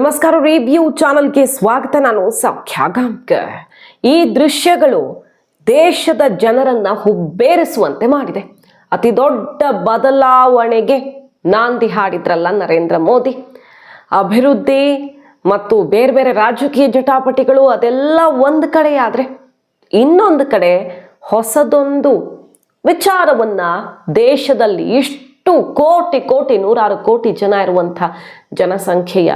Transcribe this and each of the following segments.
ನಮಸ್ಕಾರ ರಿವ್ಯೂ ಚಾನಲ್ಗೆ ಸ್ವಾಗತ. ನಾನು ಸೌಖ್ಯ ಗಾಂಕರ್ ಈ ದೃಶ್ಯಗಳು ದೇಶದ ಜನರನ್ನ ಹುಬ್ಬೇರಿಸುವಂತೆ ಮಾಡಿದೆ. ಅತಿ ದೊಡ್ಡ ಬದಲಾವಣೆಗೆ ನಾಂದಿ ಹಾಡಿದ್ರಲ್ಲ ನರೇಂದ್ರ ಮೋದಿ. ಅಭಿವೃದ್ಧಿ ಮತ್ತು ಬೇರೆ ಬೇರೆ ರಾಜಕೀಯ ಜಟಾಪಟಿಗಳು ಅದೆಲ್ಲ ಒಂದು ಕಡೆ ಆದರೆ, ಇನ್ನೊಂದು ಕಡೆ ಹೊಸದೊಂದು ವಿಚಾರವನ್ನ ದೇಶದಲ್ಲಿ ಇಷ್ಟು ಕೋಟಿ ಕೋಟಿ ನೂರಾರು ಕೋಟಿ ಜನ ಇರುವಂಥ ಜನಸಂಖ್ಯೆಯ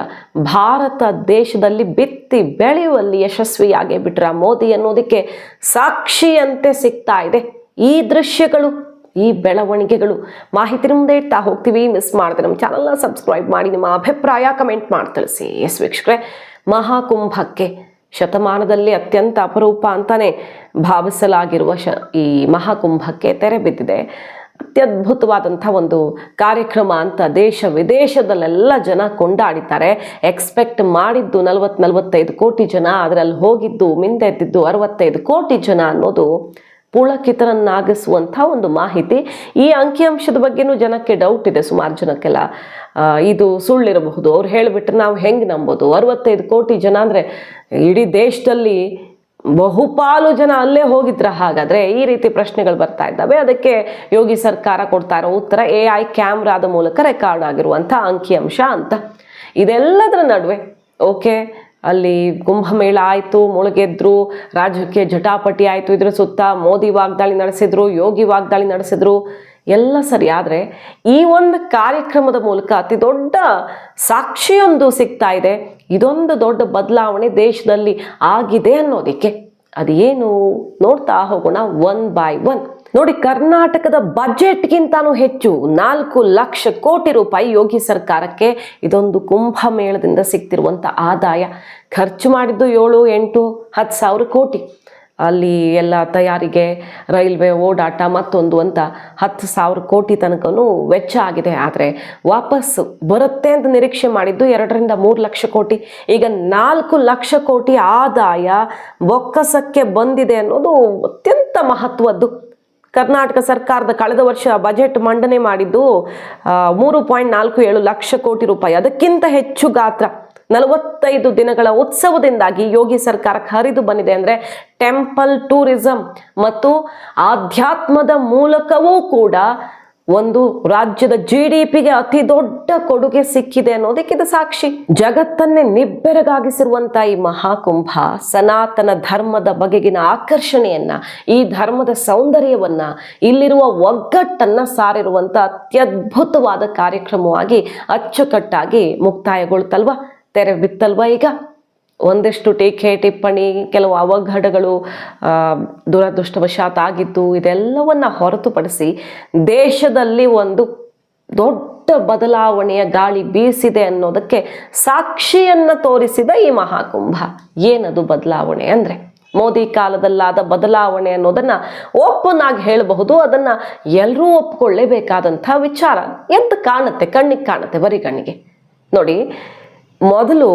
ಭಾರತ ದೇಶದಲ್ಲಿ ಬಿತ್ತಿ ಬೆಳೆಯುವಲ್ಲಿ ಯಶಸ್ವಿಯಾಗಿ ಬಿಟ್ರ ಮೋದಿ ಅನ್ನೋದಕ್ಕೆ ಸಾಕ್ಷಿಯಂತೆ ಸಿಗ್ತಾ ಇದೆ. ಈ ದೃಶ್ಯಗಳು, ಈ ಬೆಳವಣಿಗೆಗಳು ಮಾಹಿತಿ ಮುಂದೆ ಇಡ್ತಾ ಹೋಗ್ತೀವಿ. ಮಿಸ್ ಮಾಡಿದೆ ನಮ್ಮ ಚಾನಲ್ನ ಸಬ್ಸ್ಕ್ರೈಬ್ ಮಾಡಿ, ನಿಮ್ಮ ಅಭಿಪ್ರಾಯ ಕಮೆಂಟ್ ಮಾಡಿ ತಿಳಿಸಿ. ಎಸ್ ವೀಕ್ಷಕರೇ, ಮಹಾಕುಂಭಕ್ಕೆ ಶತಮಾನದಲ್ಲಿ ಅತ್ಯಂತ ಅಪರೂಪ ಅಂತಾನೆ ಭಾವಿಸಲಾಗಿರುವ ಶ ಈ ಮಹಾಕುಂಭಕ್ಕೆ ತೆರೆ ಬಿದ್ದಿದೆ. ಅತ್ಯದ್ಭುತವಾದಂಥ ಒಂದು ಕಾರ್ಯಕ್ರಮ ಅಂತ ದೇಶ ವಿದೇಶದಲ್ಲೆಲ್ಲ ಜನ ಕೊಂಡಾಡಿದ್ದಾರೆ. ಎಕ್ಸ್ಪೆಕ್ಟ್ ಮಾಡಿದ್ದು ನಲವತ್ತು ನಲವತ್ತೈದು ಕೋಟಿ ಜನ, ಅದರಲ್ಲಿ ಹೋಗಿದ್ದು ಮಿಂದೆದ್ದಿದ್ದು ಅರವತ್ತೈದು ಕೋಟಿ ಜನ ಅನ್ನೋದು ಪುಳಕಿತರನ್ನಾಗಿಸುವಂಥ ಒಂದು ಮಾಹಿತಿ. ಈ ಅಂಕಿಅಂಶದ ಬಗ್ಗೆನೂ ಜನಕ್ಕೆ ಡೌಟ್ ಇದೆ ಸುಮಾರು ಜನಕ್ಕೆಲ್ಲ. ಇದು ಸುಳ್ಳಿರಬಹುದು. ಅವ್ರು ಹೇಳಿಬಿಟ್ರೆ ನಾವು ಹೆಂಗೆ ನಂಬೋದು? ಅರವತ್ತೈದು ಕೋಟಿ ಜನ ಅಂದರೆ ಇಡೀ ದೇಶದಲ್ಲಿ ಬಹುಪಾಲು ಜನ ಅಲ್ಲೇ ಹೋಗಿದ್ರ ಹಾಗಾದ್ರೆ ಈ ರೀತಿ ಪ್ರಶ್ನೆಗಳು ಬರ್ತಾ ಇದ್ದಾವೆ. ಅದಕ್ಕೆ ಯೋಗಿ ಸರ್ಕಾರ ಕೊಡ್ತಾ ಇರೋ ಉತ್ತರ ಎ ಐ ಕ್ಯಾಮ್ರಾದ ಮೂಲಕ ರೆಕಾರ್ಡ್ ಆಗಿರುವಂಥ ಅಂಕಿಅಂಶ ಅಂತ. ಇದೆಲ್ಲದರ ನಡುವೆ, ಓಕೆ, ಅಲ್ಲಿ ಕುಂಭಮೇಳ ಆಯಿತು, ಮುಳುಗೆದ್ರು ರಾಜಕೀಯ ಜಟಾಪಟಿ ಆಯಿತು, ಇದ್ರ ಸುತ್ತ ಮೋದಿ ವಾಗ್ದಾಳಿ ನಡೆಸಿದ್ರು, ಯೋಗಿ ವಾಗ್ದಾಳಿ ನಡೆಸಿದ್ರು. ಎಲ್ಲ ಸರಿ, ಆದರೆ ಈ ಒಂದು ಕಾರ್ಯಕ್ರಮದ ಮೂಲಕ ಅತಿ ದೊಡ್ಡ ಸಾಕ್ಷಿಯೊಂದು ಸಿಗ್ತಾ ಇದೆ. ಇದೊಂದು ದೊಡ್ಡ ಬದಲಾವಣೆ ದೇಶದಲ್ಲಿ ಆಗಿದೆ ಅನ್ನೋದಕ್ಕೆ. ಅದೇನು ನೋಡ್ತಾ ಹೋಗೋಣ ಒನ್ ಬೈ ಒನ್ ನೋಡಿ, ಕರ್ನಾಟಕದ ಬಜೆಟ್ಗಿಂತಾನು ಹೆಚ್ಚು ನಾಲ್ಕು ಲಕ್ಷ ಕೋಟಿ ರೂಪಾಯಿ ಯೋಗಿ ಸರ್ಕಾರಕ್ಕೆ ಇದೊಂದು ಕುಂಭಮೇಳದಿಂದ ಸಿಗ್ತಿರುವಂಥ ಆದಾಯ. ಖರ್ಚು ಮಾಡಿದ್ದು ಏಳು, ಎಂಟು, ಹತ್ತು ಸಾವಿರ ಕೋಟಿ. ಅಲ್ಲಿ ಎಲ್ಲ ತಯಾರಿಗೆ ರೈಲ್ವೆ ಓಡಾಟ ಮತ್ತೊಂದು ಅಂತ ಹತ್ತು ಸಾವಿರ ಕೋಟಿ ತನಕನೂ ವೆಚ್ಚ ಆಗಿದೆ. ಆದರೆ ವಾಪಸ್ ಬರುತ್ತೆ ಅಂತ ನಿರೀಕ್ಷೆ ಮಾಡಿದ್ದು ಎರಡರಿಂದ ಮೂರು ಲಕ್ಷ ಕೋಟಿ. ಈಗ ನಾಲ್ಕು ಲಕ್ಷ ಕೋಟಿ ಆದಾಯ ಬೊಕ್ಕಸಕ್ಕೆ ಬಂದಿದೆ ಅನ್ನೋದು ಅತ್ಯಂತ ಮಹತ್ವದ್ದು. ಕರ್ನಾಟಕ ಸರ್ಕಾರದ ಕಳೆದ ವರ್ಷ ಬಜೆಟ್ ಮಂಡನೆ ಮಾಡಿದ್ದು ಮೂರು ಪಾಯಿಂಟ್ ನಾಲ್ಕು ಏಳು ಲಕ್ಷ ಕೋಟಿ ರೂಪಾಯಿ. ಅದಕ್ಕಿಂತ ಹೆಚ್ಚು ಗಾತ್ರ. ನಲವತ್ತೈದು ದಿನಗಳ ಉತ್ಸವದಿಂದಾಗಿ ಯೋಗಿ ಸರ್ಕಾರಕ್ಕೆ ಹರಿದು ಬಂದಿದೆ ಅಂದರೆ ಟೆಂಪಲ್ ಟೂರಿಸಂ ಮತ್ತು ಆಧ್ಯಾತ್ಮದ ಮೂಲಕವೂ ಕೂಡ ಒಂದು ರಾಜ್ಯದ ಜಿ ಡಿ ಪಿಗೆ ಅತಿ ದೊಡ್ಡ ಕೊಡುಗೆ ಸಿಕ್ಕಿದೆ ಅನ್ನೋದಕ್ಕೆ ಇದು ಸಾಕ್ಷಿ. ಜಗತ್ತನ್ನೇ ನಿಬ್ಬೆರಗಾಗಿಸಿರುವಂತ ಈ ಮಹಾಕುಂಭ ಸನಾತನ ಧರ್ಮದ ಬಗೆಗಿನ ಆಕರ್ಷಣೆಯನ್ನ, ಈ ಧರ್ಮದ ಸೌಂದರ್ಯವನ್ನ, ಇಲ್ಲಿರುವ ಒಗ್ಗಟ್ಟನ್ನ ಸಾರಿರುವಂತ ಅತ್ಯದ್ಭುತವಾದ ಕಾರ್ಯಕ್ರಮವಾಗಿ ಅಚ್ಚುಕಟ್ಟಾಗಿ ಮುಕ್ತಾಯಗೊಳ್ತಲ್ವಾ ತೆರೆ ಬಿತ್ತಲ್ವಾ ಈಗ? ಒಂದಿಷ್ಟು ಟೀಕೆ ಟಿಪ್ಪಣಿ, ಕೆಲವು ಅವಘಡಗಳು ದುರದೃಷ್ಟವಶಾತ್ ಆಗಿದ್ದು ಇದೆಲ್ಲವನ್ನು ಹೊರತುಪಡಿಸಿ ದೇಶದಲ್ಲಿ ಒಂದು ದೊಡ್ಡ ಬದಲಾವಣೆಯ ಗಾಳಿ ಬೀಸಿದೆ ಅನ್ನೋದಕ್ಕೆ ಸಾಕ್ಷಿಯನ್ನ ತೋರಿಸಿದ ಈ ಮಹಾಕುಂಭ. ಏನದು ಬದಲಾವಣೆ ಅಂದರೆ? ಮೋದಿ ಕಾಲದಲ್ಲಾದ ಬದಲಾವಣೆ ಅನ್ನೋದನ್ನ ಓಪನ್ ಆಗಿ ಹೇಳಬಹುದು. ಅದನ್ನ ಎಲ್ಲರೂ ಒಪ್ಕೊಳ್ಳೇಬೇಕಾದಂಥ ವಿಚಾರ. ಎಂತ ಕಾಣುತ್ತೆ? ಕಣ್ಣಿಗೆ ಕಾಣುತ್ತೆ ಬರೀ ಕಣ್ಣಿಗೆ. ನೋಡಿ ಮೊದಲು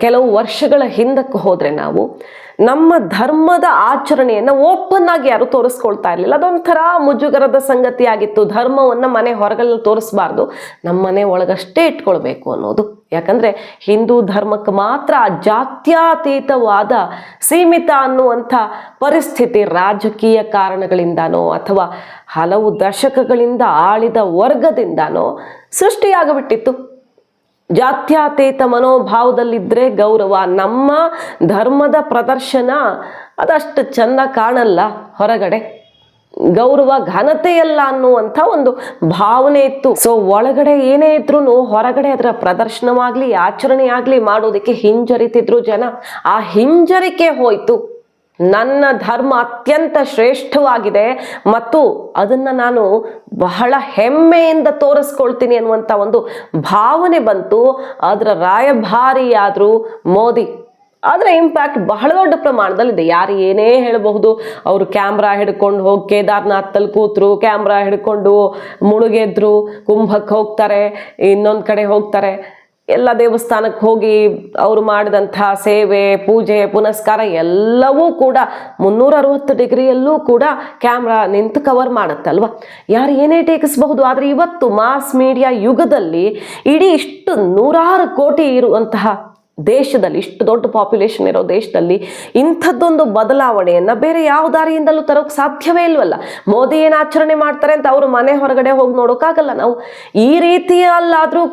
ಕೆಲವು ವರ್ಷಗಳ ಹಿಂದಕ್ಕೆ ಹೋದರೆ ನಾವು ನಮ್ಮ ಧರ್ಮದ ಆಚರಣೆಯನ್ನ ಓಪನ್ ಆಗಿ ಯಾರು ತೋರಿಸ್ಕೊಳ್ತಾ ಇರಲಿಲ್ಲ. ಅದೊಂಥರ ಮುಜುಗರದ ಸಂಗತಿ ಆಗಿತ್ತು ಧರ್ಮವನ್ನ ಮನೆ ಹೊರಗಲ್ಲಿ ತೋರಿಸ್ಬಾರ್ದು. ನಮ್ಮ ಮನೆ ಒಳಗಷ್ಟೇ ಇಟ್ಕೊಳ್ಬೇಕು ಅನ್ನೋದು. ಯಾಕಂದ್ರೆ ಹಿಂದೂ ಧರ್ಮಕ್ಕೆ ಮಾತ್ರ ಜಾತ್ಯತೀತವಾದ ಸೀಮಿತ ಅನ್ನುವಂಥ ಪರಿಸ್ಥಿತಿ ರಾಜಕೀಯ ಕಾರಣಗಳಿಂದನೋ ಅಥವಾ ಹಲವು ದಶಕಗಳಿಂದ ಆಳಿದ ವರ್ಗದಿಂದನೋ ಸೃಷ್ಟಿಯಾಗಿಬಿಟ್ಟಿತ್ತು. ಜಾತ್ಯತೀತ ಮನೋಭಾವದಲ್ಲಿದ್ದರೆ ಗೌರವ. ನಮ್ಮ ಧರ್ಮದ ಪ್ರದರ್ಶನ ಅದಷ್ಟು ಚೆಂದ ಕಾಣಲ್ಲ ಹೊರಗಡೆ. ಗೌರವ, ಘನತೆಯಲ್ಲ ಅನ್ನುವಂಥ ಒಂದು ಭಾವನೆ ಇತ್ತು. ಸೊ ಒಳಗಡೆ ಏನೇ ಇದ್ರೂ ಹೊರಗಡೆ ಅದರ ಪ್ರದರ್ಶನವಾಗಲಿ ಆಚರಣೆ ಆಗ್ಲಿ ಮಾಡೋದಕ್ಕೆ ಹಿಂಜರಿತಿದ್ರು ಜನ. ಆ ಹಿಂಜರಿಕೆ ಹೋಯ್ತು. ನನ್ನ ಧರ್ಮ ಅತ್ಯಂತ ಶ್ರೇಷ್ಠವಾಗಿದೆ ಮತ್ತು ಅದನ್ನು ನಾನು ಬಹಳ ಹೆಮ್ಮೆಯಿಂದ ತೋರಿಸ್ಕೊಳ್ತೀನಿ ಅನ್ನುವಂಥ ಒಂದು ಭಾವನೆ ಬಂತು. ಅದರ ರಾಯಭಾರಿಯಾದರೂ ಮೋದಿ. ಅದರ ಇಂಪ್ಯಾಕ್ಟ್ ಬಹಳ ದೊಡ್ಡ ಪ್ರಮಾಣದಲ್ಲಿದೆ. ಯಾರು ಏನೇ ಹೇಳಬಹುದು, ಅವರು ಕ್ಯಾಮ್ರಾ ಹಿಡ್ಕೊಂಡು ಹೋಗಿ ಕೇದಾರ್ನಾಥಲ್ಲಿ ಕೂತರು ಕ್ಯಾಮ್ರಾ ಹಿಡ್ಕೊಂಡು ಮುಳುಗೆದ್ರು, ಕುಂಭಕ್ಕೆ ಹೋಗ್ತಾರೆ, ಇನ್ನೊಂದು ಕಡೆ ಹೋಗ್ತಾರೆ. ಎಲ್ಲ ದೇವಸ್ಥಾನಕ್ಕೆ ಹೋಗಿ ಅವರು ಮಾಡಿದಂಥ ಸೇವೆ, ಪೂಜೆ, ಪುನಸ್ಕಾರ ಎಲ್ಲವೂ ಕೂಡ ಮುನ್ನೂರ ಅರವತ್ತು ಡಿಗ್ರಿಯಲ್ಲೂ ಕೂಡ ಕ್ಯಾಮ್ರಾ ನಿಂತು ಕವರ್ ಮಾಡುತ್ತಲ್ವ? ಯಾರು ಏನೇ ಟೇಕಿಸ್ಬಹುದು, ಆದರೆ ಇವತ್ತು ಮಾಸ್ ಮೀಡಿಯಾ ಯುಗದಲ್ಲಿ ಇಡೀ ಇಷ್ಟು ನೂರಾರು ಕೋಟಿ ಇರುವಂತಹ ದೇಶದಲ್ಲಿ, ಇಷ್ಟು ದೊಡ್ಡ ಪಾಪ್ಯುಲೇಷನ್ ಇರೋ ದೇಶದಲ್ಲಿ ಇಂಥದ್ದೊಂದು ಬದಲಾವಣೆಯನ್ನು ಬೇರೆ ಯಾವ ದಾರಿಯಿಂದಲೂ ತರೋಕೆ ಸಾಧ್ಯವೇ ಇಲ್ವಲ್ಲ? ಮೋದಿ ಏನು ಆಚರಣೆ ಮಾಡ್ತಾರೆ ಅಂತ ಅವರು ಮನೆ ಹೊರಗಡೆ ಹೋಗಿ ನೋಡೋಕ್ಕಾಗಲ್ಲ ನಾವು? ಈ ರೀತಿಯಲ್ಲಾದರೂ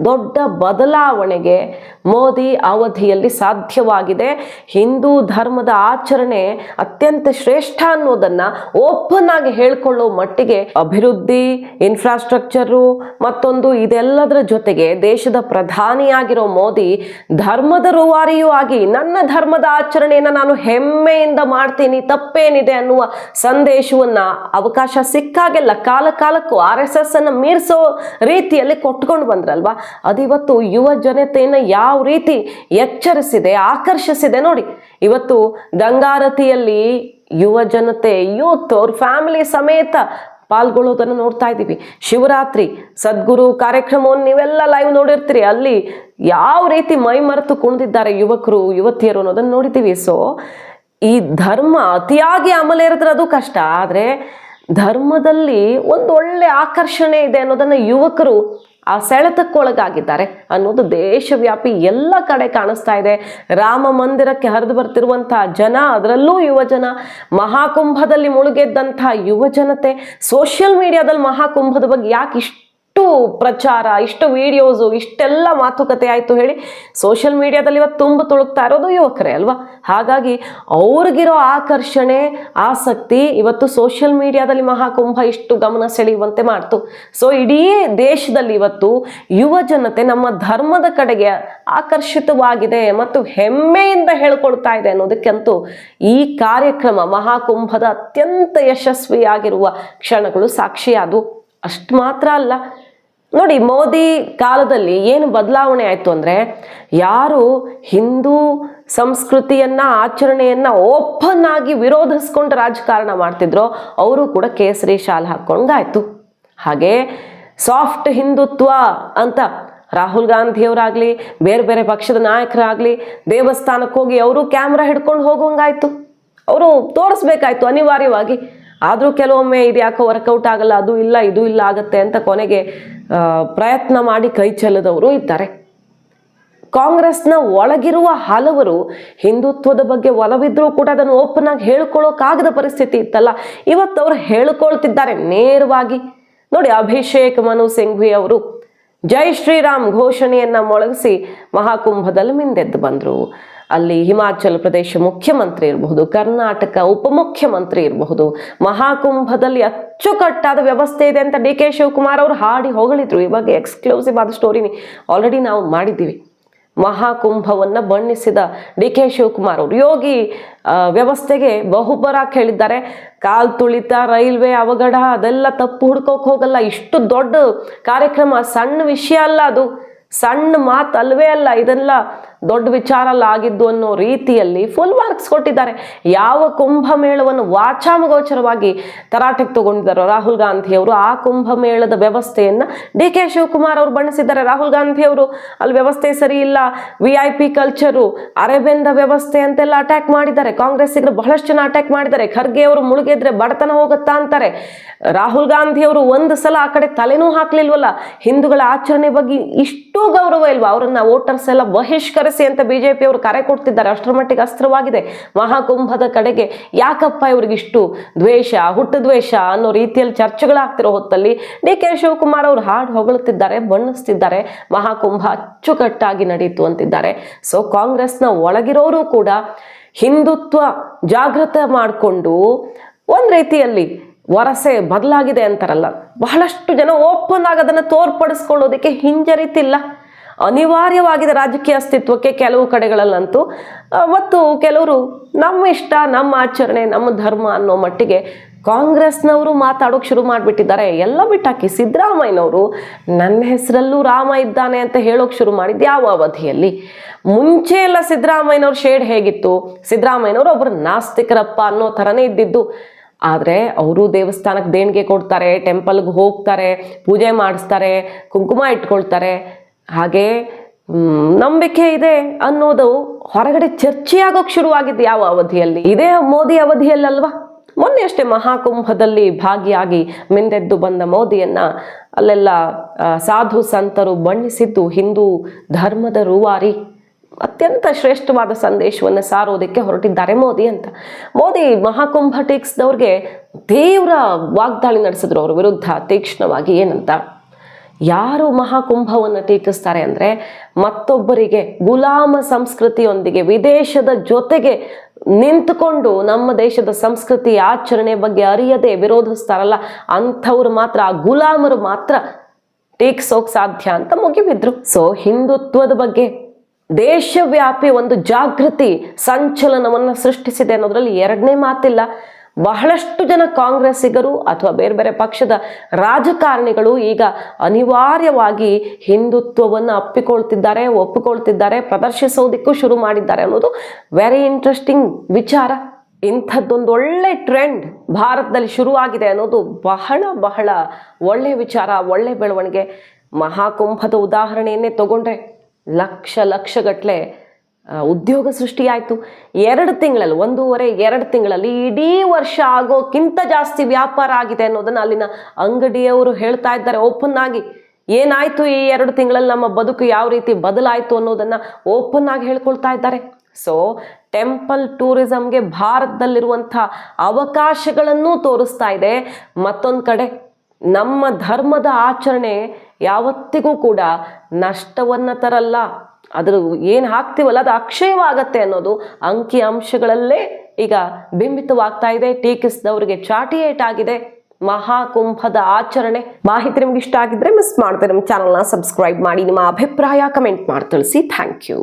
ದೊಡ್ಡ ಬದಲಾವಣೆಗೆ ಮೋದಿ ಅವಧಿಯಲ್ಲಿ ಸಾಧ್ಯವಾಗಿದೆ. ಹಿಂದೂ ಧರ್ಮದ ಆಚರಣೆ ಅತ್ಯಂತ ಶ್ರೇಷ್ಠ ಅನ್ನೋದನ್ನ ಓಪನ್ ಆಗಿ ಹೇಳ್ಕೊಳ್ಳೋ ಮಟ್ಟಿಗೆ ಅಭಿವೃದ್ಧಿ ಇನ್ಫ್ರಾಸ್ಟ್ರಕ್ಚರು ಮತ್ತೊಂದು ಇದೆಲ್ಲದರ ಜೊತೆಗೆ ದೇಶದ ಪ್ರಧಾನಿಯಾಗಿರೋ ಮೋದಿ ಧರ್ಮದ ರೂವಾರಿಯೂ ಆಗಿ ನನ್ನ ಧರ್ಮದ ಆಚರಣೆಯನ್ನ ನಾನು ಹೆಮ್ಮೆಯಿಂದ ಮಾಡ್ತೀನಿ, ತಪ್ಪೇನಿದೆ ಅನ್ನುವ ಸಂದೇಶವನ್ನ ಅವಕಾಶ ಸಿಕ್ಕಾಗೆಲ್ಲ ಕಾಲ ಕಾಲಕ್ಕೂ ಆರ್ ಎಸ್ ಎಸ್ ಅನ್ನ ಮೀರಿಸೋ ರೀತಿಯಲ್ಲಿ ಕೊಟ್ಕೊಂಡು ಬಂದ್ರಲ್ವಾ? ಅದಿವತ್ತು ಯುವ ಜನತೆಯನ್ನ ಯಾವ ರೀತಿ ಎಚ್ಚರಿಸಿದೆ, ಆಕರ್ಷಿಸಿದೆ ನೋಡಿ. ಇವತ್ತು ಗಂಗಾರತಿಯಲ್ಲಿ ಯುವ ಜನತೆ ಯೂತ್ ಅವ್ರ ಫ್ಯಾಮಿಲಿ ಸಮೇತ ಪಾಲ್ಗೊಳ್ಳೋದನ್ನು ನೋಡ್ತಾ ಇದ್ದೀವಿ. ಶಿವರಾತ್ರಿ, ಸದ್ಗುರು ಕಾರ್ಯಕ್ರಮವನ್ನು ನೀವೆಲ್ಲ ಲೈವ್ ನೋಡಿರ್ತೀರಿ. ಅಲ್ಲಿ ಯಾವ ರೀತಿ ಮೈ ಮರೆತು ಕುಣಿದಿದ್ದಾರೆ ಯುವಕರು, ಯುವತಿಯರು ಅನ್ನೋದನ್ನು ನೋಡಿದ್ದೀವಿ. ಸೊ ಈ ಧರ್ಮ ಅತಿಯಾಗಿ ಅಮಲ ಇರಿದ್ರೆ ಅದು ಕಷ್ಟ. ಆದರೆ ಧರ್ಮದಲ್ಲಿ ಒಂದು ಒಳ್ಳೆ ಆಕರ್ಷಣೆ ಇದೆ ಅನ್ನೋದನ್ನ ಯುವಕರು ಆ ಸೆಳೆತಕ್ಕೊಳಗಾಗಿದ್ದಾರೆ ಅನ್ನೋದು ದೇಶವ್ಯಾಪಿ ಎಲ್ಲ ಕಡೆ ಕಾಣಿಸ್ತಾ ಇದೆ. ರಾಮ ಮಂದಿರಕ್ಕೆ ಹರಿದು ಬರ್ತಿರುವಂತಹ ಜನ, ಅದರಲ್ಲೂ ಯುವ ಜನ, ಮಹಾಕುಂಭದಲ್ಲಿ ಮುಳುಗೆದ್ದಂತಹ ಯುವ ಜನತೆ ಸೋಷಿಯಲ್ ಮೀಡಿಯಾದಲ್ಲಿ ಮಹಾಕುಂಭದ ಬಗ್ಗೆ ಯಾಕೆ ಪ್ರಚಾರ, ಇಷ್ಟು ವಿಡಿಯೋಸು ಇಷ್ಟೆಲ್ಲ ಮಾತುಕತೆ ಆಯಿತು ಹೇಳಿ ಸೋಷಿಯಲ್ ಮೀಡಿಯಾದಲ್ಲಿ ಇವತ್ತು ತುಂಬ ತುಳುಕ್ತಾ ಇರೋದು ಯುವಕರೇ ಅಲ್ವಾ? ಹಾಗಾಗಿ ಅವ್ರಿಗಿರೋ ಆಕರ್ಷಣೆ, ಆಸಕ್ತಿ ಇವತ್ತು ಸೋಷಿಯಲ್ ಮೀಡಿಯಾದಲ್ಲಿ ಮಹಾಕುಂಭ ಇಷ್ಟು ಗಮನ ಸೆಳೆಯುವಂತೆ ಮಾಡ್ತು. ಸೊ ಇಡೀ ದೇಶದಲ್ಲಿ ಇವತ್ತು ಯುವ ಜನತೆ ನಮ್ಮ ಧರ್ಮದ ಕಡೆಗೆ ಆಕರ್ಷಿತವಾಗಿದೆ ಮತ್ತು ಹೆಮ್ಮೆಯಿಂದ ಹೇಳ್ಕೊಳ್ತಾ ಇದೆ ಅನ್ನೋದಕ್ಕಂತೂ ಈ ಕಾರ್ಯಕ್ರಮ ಮಹಾಕುಂಭದ ಅತ್ಯಂತ ಯಶಸ್ವಿಯಾಗಿರುವ ಕ್ಷಣಗಳು ಸಾಕ್ಷಿಯಾದವು ಅಷ್ಟು ಮಾತ್ರ ಅಲ್ಲ. ನೋಡಿ, ಮೋದಿ ಕಾಲದಲ್ಲಿ ಏನು ಬದಲಾವಣೆ ಆಯಿತು ಅಂದರೆ ಯಾರು ಹಿಂದೂ ಸಂಸ್ಕೃತಿಯನ್ನ, ಆಚರಣೆಯನ್ನ ಓಪನ್ ಆಗಿ ವಿರೋಧಿಸ್ಕೊಂಡು ರಾಜಕಾರಣ ಮಾಡ್ತಿದ್ರೋ ಅವರು ಕೂಡ ಕೇಸರಿ ಶಾಲ್ ಹಾಕ್ಕೊಂಡಾಯ್ತು. ಹಾಗೆ ಸಾಫ್ಟ್ ಹಿಂದುತ್ವ ಅಂತ ರಾಹುಲ್ ಗಾಂಧಿಯವರಾಗಲಿ, ಬೇರೆ ಬೇರೆ ಪಕ್ಷದ ನಾಯಕರಾಗಲಿ ದೇವಸ್ಥಾನಕ್ಕೆ ಹೋಗಿ ಅವರು ಕ್ಯಾಮ್ರಾ ಹಿಡ್ಕೊಂಡು ಹೋಗುವಂಗಾಯ್ತು. ಅವರು ತೋರಿಸ್ಬೇಕಾಯ್ತು ಅನಿವಾರ್ಯವಾಗಿ. ಆದರೂ ಕೆಲವೊಮ್ಮೆ ಇದು ಯಾಕೋ ವರ್ಕೌಟ್ ಆಗಲ್ಲ, ಅದು ಇಲ್ಲ, ಇದು ಇಲ್ಲ ಆಗತ್ತೆ ಅಂತ ಕೊನೆಗೆ ಪ್ರಯತ್ನ ಮಾಡಿ ಕೈ ಚೆಲ್ಲದವರು ಇದ್ದಾರೆ. ಕಾಂಗ್ರೆಸ್ನ ಒಳಗಿರುವ ಹಲವರು ಹಿಂದುತ್ವದ ಬಗ್ಗೆ ಒಲವಿದ್ರೂ ಕೂಡ ಅದನ್ನು ಓಪನ್ ಆಗಿ ಹೇಳ್ಕೊಳ್ಳೋಕ್ಕಾಗದ ಪರಿಸ್ಥಿತಿ ಇತ್ತಲ್ಲ, ಇವತ್ತು ಅವರು ಹೇಳ್ಕೊಳ್ತಿದ್ದಾರೆ ನೇರವಾಗಿ. ನೋಡಿ, ಅಭಿಷೇಕ್ ಮನು ಸಿಂಘ್ವಿ ಅವರು ಜೈ ಶ್ರೀರಾಮ್ ಘೋಷಣೆಯನ್ನ ಮೊಳಗಿಸಿ ಮಹಾಕುಂಭದಲ್ಲಿ ಮಿಂದೆದ್ದು ಬಂದರು. ಅಲ್ಲಿ ಹಿಮಾಚಲ ಪ್ರದೇಶ ಮುಖ್ಯಮಂತ್ರಿ ಇರಬಹುದು, ಕರ್ನಾಟಕ ಉಪಮುಖ್ಯಮಂತ್ರಿ ಇರಬಹುದು, ಮಹಾಕುಂಭದಲ್ಲಿ ಅಚ್ಚುಕಟ್ಟಾದ ವ್ಯವಸ್ಥೆ ಇದೆ ಅಂತ ಡಿ ಕೆ ಶಿವಕುಮಾರ್ ಅವರು ಹಾಡಿ ಹೊಗಳಿದ್ರು. ಇವಾಗ ಎಕ್ಸ್ಕ್ಲೂಸಿವ್ ಆದ ಸ್ಟೋರಿನಿ ಆಲ್ರೆಡಿ ನಾವು ಮಾಡಿದ್ದೀವಿ. ಮಹಾಕುಂಭವನ್ನ ಬಣ್ಣಿಸಿದ ಡಿ ಕೆ ಶಿವಕುಮಾರ್ ಅವರು. ಯೋಗಿ ವ್ಯವಸ್ಥೆಗೆ ಬಹುಬರಾಕ್ ಹೇಳಿದ್ದಾರೆ ಕಾಲ್ ತುಳಿತ, ರೈಲ್ವೆ ಅವಘಡ, ಅದೆಲ್ಲ ತಪ್ಪು ಹುಡ್ಕೋಕೆ ಹೋಗಲ್ಲ. ಇಷ್ಟು ದೊಡ್ಡ ಕಾರ್ಯಕ್ರಮ, ಸಣ್ಣ ವಿಷಯ ಅಲ್ಲ ಅದು. ಸಣ್ಣ ಮಾತು ಅಲ್ವೇ ಅಲ್ಲ. ಇದೆಲ್ಲ ದೊಡ್ಡ ವಿಚಾರ ಆಗಿದ್ದು ಅನ್ನೋ ರೀತಿಯಲ್ಲಿ ಫುಲ್ ಮಾರ್ಕ್ಸ್ ಕೊಟ್ಟಿದ್ದಾರೆ. ಯಾವ ಕುಂಭಮೇಳವನ್ನು ವಾಚಾಮಗೋಚರವಾಗಿ ತರಾಟೆಗೆ ತಗೊಂಡಿದ್ದಾರೋ ರಾಹುಲ್ ಗಾಂಧಿಯವರು, ಆ ಕುಂಭಮೇಳದ ವ್ಯವಸ್ಥೆಯನ್ನು ಡಿ ಕೆ ಶಿವಕುಮಾರ್ ಅವರು ಬಣ್ಣಿಸಿದ್ದಾರೆ. ರಾಹುಲ್ ಗಾಂಧಿ ಅವರು ಅಲ್ಲಿ ವ್ಯವಸ್ಥೆ ಸರಿ ಇಲ್ಲ. ವಿ ಐ ಪಿ ಕಲ್ಚರು ಅರೆಬೆಂದ ವ್ಯವಸ್ಥೆ ಅಂತೆಲ್ಲ ಅಟ್ಯಾಕ್ ಮಾಡಿದ್ದಾರೆ. ಕಾಂಗ್ರೆಸ್ಸಿಗರು ಬಹಳಷ್ಟು ಜನ ಅಟ್ಯಾಕ್ ಮಾಡಿದ್ದಾರೆ. ಖರ್ಗೆ ಅವರು ಮುಳುಗಿದ್ರೆ ಬಡತನ ಹೋಗುತ್ತಾ ಅಂತಾರೆ. ರಾಹುಲ್ ಗಾಂಧಿ ಅವರು ಒಂದು ಸಲ ಆ ಕಡೆ ತಲೆನೂ ಹಾಕ್ಲಿಲ್ವಲ್ಲ? ಹಿಂದೂಗಳ ಆಚರಣೆ ಬಗ್ಗೆ ಇಷ್ಟು ಗೌರವ ಇಲ್ವಾ? ಅವರನ್ನ ವೋಟರ್ಸ್ ಎಲ್ಲ ಬಹಿಷ್ಕರಿಸಿ ಅಂತ ಬಿಜೆಪಿ ಅವರು ಕರೆ ಕೊಡ್ತಿದ್ದಾರೆ. ಅಷ್ಟರ ಮಟ್ಟಿಗೆ ಅಸ್ತ್ರವಾಗಿದೆ ಮಹಾಕುಂಭದ ಕಡೆಗೆ ಯಾಕಪ್ಪ ಇವ್ರಿಗಿಷ್ಟು ದ್ವೇಷ, ಹುಟ್ಟು ದ್ವೇಷ ಅನ್ನೋ ರೀತಿಯಲ್ಲಿ ಚರ್ಚೆಗಳಾಗ್ತಿರೋ ಹೊತ್ತಲ್ಲಿ ಡಿ ಕೆ ಶಿವಕುಮಾರ್ ಅವರು ಹಾಡು ಹೊಗಳುತ್ತಿದ್ದಾರೆ ಬಣ್ಣಿಸ್ತಿದ್ದಾರೆ. ಮಹಾಕುಂಭ ಅಚ್ಚುಕಟ್ಟಾಗಿ ನಡೀತು ಅಂತಿದ್ದಾರೆ. ಸೊ ಕಾಂಗ್ರೆಸ್ನ ಒಳಗಿರೋರು ಕೂಡ ಹಿಂದುತ್ವ ಜಾಗೃತ ಮಾಡಿಕೊಂಡು ಒಂದು ರೀತಿಯಲ್ಲಿ ವರಸೆ ಬದಲಾಗಿದೆ ಅಂತಾರಲ್ಲ. ಬಹಳಷ್ಟು ಜನ ಓಪನ್ ಆಗಿ ಅದನ್ನು ತೋರ್ಪಡಿಸ್ಕೊಳ್ಳೋದಕ್ಕೆ ಹಿಂಜರಿತಿಲ್ಲ. ಅನಿವಾರ್ಯವಾಗಿದೆ ರಾಜಕೀಯ ಅಸ್ತಿತ್ವಕ್ಕೆ ಕೆಲವು ಕಡೆಗಳಲ್ಲಂತೂ. ಮತ್ತು ಕೆಲವರು ನಮ್ಮ ಇಷ್ಟ, ನಮ್ಮ ಆಚರಣೆ, ನಮ್ಮ ಧರ್ಮ ಅನ್ನೋ ಮಟ್ಟಿಗೆ ಕಾಂಗ್ರೆಸ್ನವರು ಮಾತಾಡೋಕೆ ಶುರು ಮಾಡಿಬಿಟ್ಟಿದ್ದಾರೆ. ಎಲ್ಲ ಬಿಟ್ಟಾಕಿ ಸಿದ್ದರಾಮಯ್ಯನವರು ನನ್ನ ಹೆಸರಲ್ಲೂ ರಾಮ ಇದ್ದಾನೆ ಅಂತ ಹೇಳೋಕೆ ಶುರು ಮಾಡಿದ್ದು ಯಾವ ಅವಧಿಯಲ್ಲಿ? ಮುಂಚೆ ಎಲ್ಲ ಸಿದ್ದರಾಮಯ್ಯನವ್ರ ಶೇಡ್ ಹೇಗಿತ್ತು? ಸಿದ್ದರಾಮಯ್ಯನವರು ಒಬ್ಬರು ನಾಸ್ತಿಕರಪ್ಪ ಅನ್ನೋ ಥರನೇ ಇದ್ದಿದ್ದು. ಆದರೆ ಅವರು ದೇವಸ್ಥಾನಕ್ಕೆ ದೇಣಿಗೆ ಕೊಡ್ತಾರೆ, ಟೆಂಪಲ್ಗೆ ಹೋಗ್ತಾರೆ, ಪೂಜೆ ಮಾಡಿಸ್ತಾರೆ, ಕುಂಕುಮ ಇಟ್ಕೊಳ್ತಾರೆ. ಹಾಗೆ ನಂಬಿಕೆ ಇದೆ ಅನ್ನೋದು ಹೊರಗಡೆ ಚರ್ಚೆಯಾಗೋಕ್ ಶುರುವಾಗಿದ್ದು ಯಾವ ಅವಧಿಯಲ್ಲಿ? ಇದೇ ಮೋದಿ ಅವಧಿಯಲ್ಲಲ್ವಾ? ಮೊನ್ನೆ ಅಷ್ಟೇ ಮಹಾಕುಂಭದಲ್ಲಿ ಭಾಗಿಯಾಗಿ ಮಿಂದೆದ್ದು ಬಂದ ಮೋದಿಯನ್ನ ಅಲ್ಲೆಲ್ಲ ಸಾಧು ಸಂತರು ಬಣ್ಣಿಸಿದ್ದು ಹಿಂದೂ ಧರ್ಮದ ರೂವಾರಿ. ಅತ್ಯಂತ ಶ್ರೇಷ್ಠವಾದ ಸಂದೇಶವನ್ನು ಸಾರೋದಕ್ಕೆ ಹೊರಟಿದ್ದಾರೆ ಮೋದಿ ಅಂತ. ಮೋದಿ ಮಹಾಕುಂಭ ಟೀಕ್ಸ್ದವ್ರಿಗೆ ತೀವ್ರ ವಾಗ್ದಾಳಿ ನಡೆಸಿದ್ರು ಅವ್ರ ವಿರುದ್ಧ ತೀಕ್ಷ್ಣವಾಗಿ ಏನಂತ. ಯಾರು ಮಹಾಕುಂಭವನ್ನು ಟೀಕಿಸ್ತಾರೆ ಅಂದರೆ ಮತ್ತೊಬ್ಬರಿಗೆ ಗುಲಾಮ ಸಂಸ್ಕೃತಿಯೊಂದಿಗೆ ವಿದೇಶದ ಜೊತೆಗೆ ನಿಂತುಕೊಂಡು ನಮ್ಮ ದೇಶದ ಸಂಸ್ಕೃತಿ ಆಚರಣೆ ಬಗ್ಗೆ ಅರಿಯದೆ ವಿರೋಧಿಸ್ತಾರಲ್ಲ, ಅಂಥವ್ರು ಮಾತ್ರ, ಆ ಗುಲಾಮರು ಮಾತ್ರ ಟೀಕ್ಸೋಕ್ ಸಾಧ್ಯ ಅಂತ ಮುಗಿಬಿದ್ರು. ಸೊ ಹಿಂದುತ್ವದ ಬಗ್ಗೆ ದೇಶವ್ಯಾಪಿ ಒಂದು ಜಾಗೃತಿ ಸಂಚಲನವನ್ನು ಸೃಷ್ಟಿಸಿದೆ ಅನ್ನೋದ್ರಲ್ಲಿ ಎರಡನೇ ಮಾತಿಲ್ಲ. ಬಹಳಷ್ಟು ಜನ ಕಾಂಗ್ರೆಸ್ಸಿಗರು ಅಥವಾ ಬೇರೆ ಬೇರೆ ಪಕ್ಷದ ರಾಜಕಾರಣಿಗಳು ಈಗ ಅನಿವಾರ್ಯವಾಗಿ ಹಿಂದುತ್ವವನ್ನು ಅಪ್ಪಿಕೊಳ್ತಿದ್ದಾರೆ, ಒಪ್ಪಿಕೊಳ್ತಿದ್ದಾರೆ, ಪ್ರದರ್ಶಿಸೋದಕ್ಕೂ ಶುರು ಮಾಡಿದ್ದಾರೆ ಅನ್ನೋದು ವೆರಿ ಇಂಟ್ರೆಸ್ಟಿಂಗ್ ವಿಚಾರ. ಇಂಥದ್ದೊಂದು ಒಳ್ಳೆ ಟ್ರೆಂಡ್ ಭಾರತದಲ್ಲಿ ಶುರುವಾಗಿದೆ ಅನ್ನೋದು ಬಹಳ ಬಹಳ ಒಳ್ಳೆ ವಿಚಾರ, ಒಳ್ಳೆ ಬೆಳವಣಿಗೆ. ಮಹಾಕುಂಭದ ಉದಾಹರಣೆಯನ್ನೇ ತಗೊಂಡ್ರೆ ಲಕ್ಷ ಲಕ್ಷಗಟ್ಟಲೆ ಉದ್ಯೋಗ ಸೃಷ್ಟಿಯಾಯಿತು. ಎರಡು ತಿಂಗಳಲ್ಲಿ, ಒಂದೂವರೆ, ಎರಡು ತಿಂಗಳಲ್ಲಿ ಇಡೀ ವರ್ಷ ಆಗೋಕ್ಕಿಂತ ಜಾಸ್ತಿ ವ್ಯಾಪಾರ ಆಗಿದೆ ಅನ್ನೋದನ್ನು ಅಲ್ಲಿನ ಅಂಗಡಿಯವರು ಹೇಳ್ತಾ ಇದ್ದಾರೆ. ಓಪನ್ ಆಗಿ ಏನಾಯಿತು ಈ ಎರಡು ತಿಂಗಳಲ್ಲಿ ನಮ್ಮ ಬದುಕು ಯಾವ ರೀತಿ ಬದಲಾಯಿತು ಅನ್ನೋದನ್ನು ಓಪನ್ ಆಗಿ ಹೇಳ್ಕೊಳ್ತಾ ಇದ್ದಾರೆ. ಸೊ ಟೆಂಪಲ್ ಟೂರಿಸಮ್ಗೆ ಭಾರತದಲ್ಲಿರುವಂಥ ಅವಕಾಶಗಳನ್ನು ತೋರಿಸ್ತಾ ಇದೆ. ಮತ್ತೊಂದು ಕಡೆ, ನಮ್ಮ ಧರ್ಮದ ಆಚರಣೆ ಯಾವತ್ತಿಗೂ ಕೂಡ ನಷ್ಟವನ್ನು ತರಲ್ಲ. ಅದ್ರ ಏನು ಹಾಕ್ತೀವಲ್ಲ ಅದು ಅಕ್ಷಯವಾಗತ್ತೆ ಅನ್ನೋದು ಅಂಕಿ ಅಂಶಗಳಲ್ಲೇ ಈಗ ಬಿಂಬಿತವಾಗ್ತಾ ಇದೆ. ಟೀಕಿಸಿದವರಿಗೆ ಚಾಟಿ ಆಗಿದೆ. ಮಹಾಕುಂಭದ ಆಚರಣೆ. ಮಾಹಿತಿ ನಿಮ್ಗೆ ಇಷ್ಟ ಆಗಿದ್ರೆ ಮಿಸ್ ಮಾಡ್ತಾರೆ ನಮ್ಮ ಚಾನಲ್ನ ಸಬ್ಸ್ಕ್ರೈಬ್ ಮಾಡಿ. ನಿಮ್ಮ ಅಭಿಪ್ರಾಯ ಕಮೆಂಟ್ ಮಾಡಿ ತಿಳಿಸಿ. Thank you